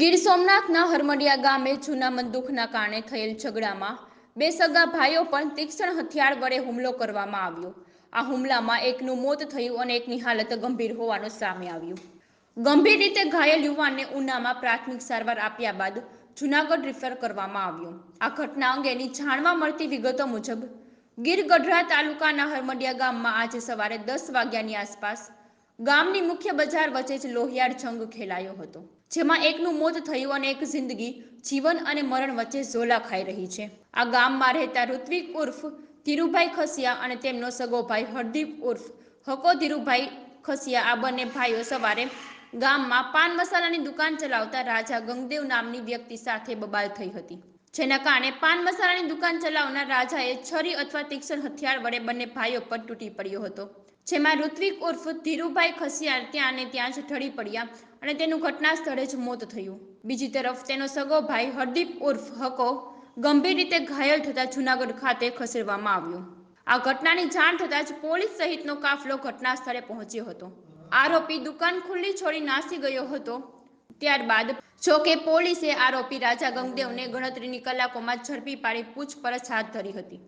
ગીર સોમનાથના હરમડિયા ગામે જૂના બંદૂકના કારણે થયેલ ઝઘડામાં બે સગા ભાઈઓ પણ તીક્ષ્ણ હથિયાર વડે હુમલો કરવામાં આવ્યો. આ હુમલામાં એકનું મોત થયું અને એકની હાલત ગંભીર હોવાનું સામે આવ્યું. ગંભીર રીતે ઘાયલ યુવાનને ઉનામાં પ્રાથમિક સારવાર આપ્યા બાદ જૂનાગઢ રિફર કરવામાં આવ્યો. આ ઘટના અંગેની જાણવા મળતી વિગતો મુજબ, ગીર ગઢડા તાલુકાના હરમડિયા ગામમાં આજે સવારે દસ વાગ્યાની આસપાસ ગામની મુખ્ય બજાર વચ્ચે જ લોહિયાળ જંગ ખેલાયો હતો, જેમાં એકનું મોત થયું અને એક જિંદગી, જીવન અને મરણ વચ્ચે ઝોલા ખાઈ રહી છે. આ ગામમાં રહેતા ઋત્વિક ઉર્ફ ધીરુભાઈ ખસિયા અને તેમનો સગો ભાઈ હરદીપ ઉર્ફ હકો ધીરુભાઈ ખસિયા, આ બંને ભાઈઓ સવારે ગામમાં પાન મસાલાની દુકાન ચલાવતા રાજા ગંગદેવ નામની વ્યક્તિ સાથે બબાલ થઈ હતી. જેના કારણે પાન મસાલાની દુકાન ચલાવનાર રાજાએ છરી અથવા તીક્ષ્ણ હથિયાર વડે બંને ભાઈઓ પર તૂટી પડ્યો હતો. જેમાં ઋત્વિક ઉર્ફ ધીરુભાઈ ખસિયાર ત્યાં અને ત્યાં જ ઢળી પડ્યા અને તેનું ઘટના સ્થળે જ મોત થયું. બીજી તરફ તેનો સગો ભાઈ હરદીપ ઉર્ફ હકો ગંભીર રીતે ઘાયલ થતા જૂનાગઢ ખાતે ખસેડવામાં આવ્યો. આ ઘટનાની જાણ થતાં જ પોલીસ સહિતનો કાફલો ઘટના સ્થળે પહોંચ્યો હતો. આરોપી દુકાન ખુલ્લી છોડી નાસી ગયો હતો. ત્યારબાદ જોકે પોલીસે આરોપી રાજા ગંગદેવને ગણતરીની કલાકોમાં ઝડપી પાડી પૂછપરછ હાથ ધરી હતી.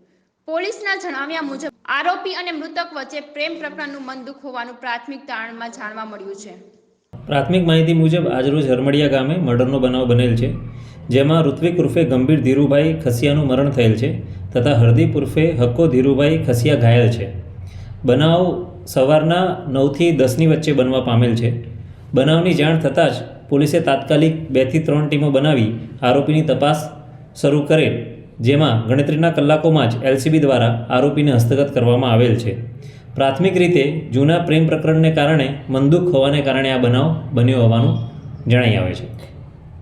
પોલીસના જણાવ્યા મુજબ, આરોપી અને મૃતક વચ્ચે પ્રેમ પ્રકરણનું મન દુઃખ હોવાનું પ્રાથમિક તારણમાં જાણવા મળ્યું છે. પ્રાથમિક માહિતી મુજબ, આજરોજ હરમડિયા ગામે મર્ડરનો બનાવ બનેલ છે, જેમાં ઋત્વિક ઉર્ફે ગંભીર ધીરુભાઈ ખસિયાનું મરણ થયેલ છે, તથા હરદીપ ઉર્ફે હક્કો ધીરુભાઈ ખસિયા ઘાયલ છે. બનાવ સવારના નવથી દસની વચ્ચે બનવા પામેલ છે. બનાવની જાણ થતાં જ પોલીસે તાત્કાલિક બેથી ત્રણ ટીમો બનાવી આરોપીની તપાસ શરૂ કરેલ, જેમાં ગણતરીના કલાકોમાં જ એલસીબી દ્વારા આરોપીને હસ્તગત કરવામાં આવેલ છે. પ્રાથમિક રીતે જૂના પ્રેમ પ્રકરણને કારણે મંદુક હોવાને કારણે આ બનાવ બન્યો હોવાનું જણાઈ આવે છે.